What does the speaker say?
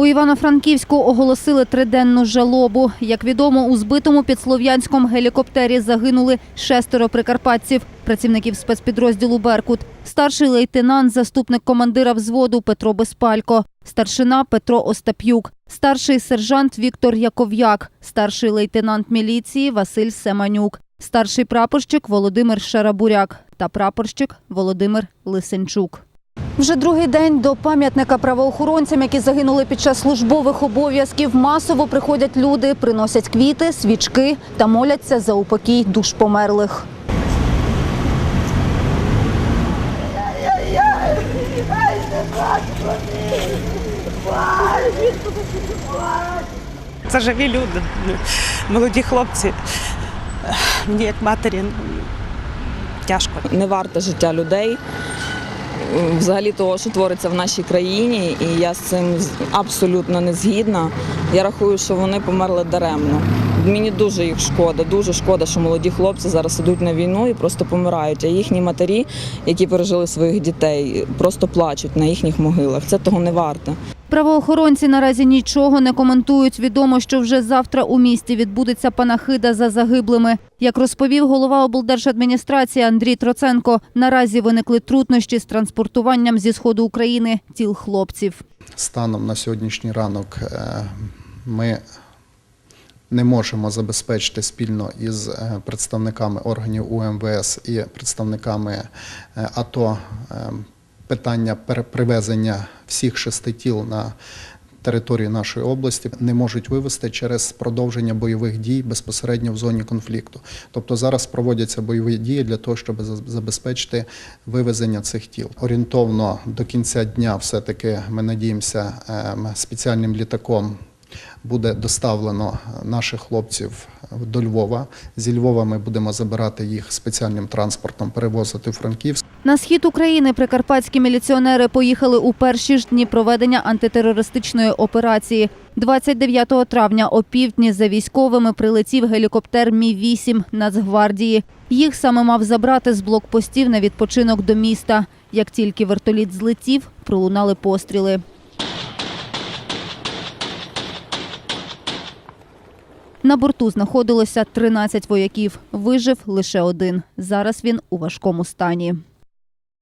У Івано-Франківську оголосили триденну жалобу. Як відомо, у збитому під Слов'янськом гелікоптері загинули шестеро прикарпатців, працівників спецпідрозділу Беркут. Старший лейтенант, заступник командира взводу Петро Безпалько, старшина Петро Остап'юк, старший сержант Віктор Яков'як, старший лейтенант міліції Василь Семанюк, старший прапорщик Володимир Шарабуряк та прапорщик Володимир Лисенчук. Вже другий день до пам'ятника правоохоронцям, які загинули під час службових обов'язків, масово приходять люди, приносять квіти, свічки та моляться за упокій душ померлих. Це живі люди, молоді хлопці. Мені як матері тяжко. не варте життя людей, взагалі того, що твориться в нашій країні, і я з цим абсолютно не згідна. Я рахую, що вони померли даремно. Мені дуже їх шкода, дуже шкода, що молоді хлопці зараз ідуть на війну і просто помирають. А їхні матері, які пережили своїх дітей, просто плачуть на їхніх могилах. Це того не варте. Правоохоронці наразі нічого не коментують. Відомо, що вже завтра у місті відбудеться панахида за загиблими. Як розповів голова облдержадміністрації Андрій Троценко, наразі виникли труднощі з транспортуванням зі сходу України тіл хлопців. станом на сьогоднішній ранок е, ми не можемо забезпечити спільно із е, представниками органів УМВС і представниками е, АТО питання перепривезення всіх шести тіл на територію нашої області не можуть вивести через продовження бойових дій безпосередньо в зоні конфлікту. Тобто зараз проводяться бойові дії для того, щоб за- забезпечити вивезення цих тіл. Орієнтовно до кінця дня, все-таки ми надіємося, ем, спеціальним літаком буде доставлено наших хлопців до Львова. Зі Львова ми будемо забирати їх спеціальним транспортом, перевозити в Франківськ. На схід України прикарпатські міліціонери поїхали у перші ж дні проведення антитерористичної операції. 29 травня о півдні за військовими прилетів гелікоптер Мі-8 Нацгвардії. Їх саме мав забрати з блокпостів на відпочинок до міста. Як тільки вертоліт злетів, пролунали постріли. На борту знаходилося 13 вояків. Вижив лише один. Зараз він у важкому стані.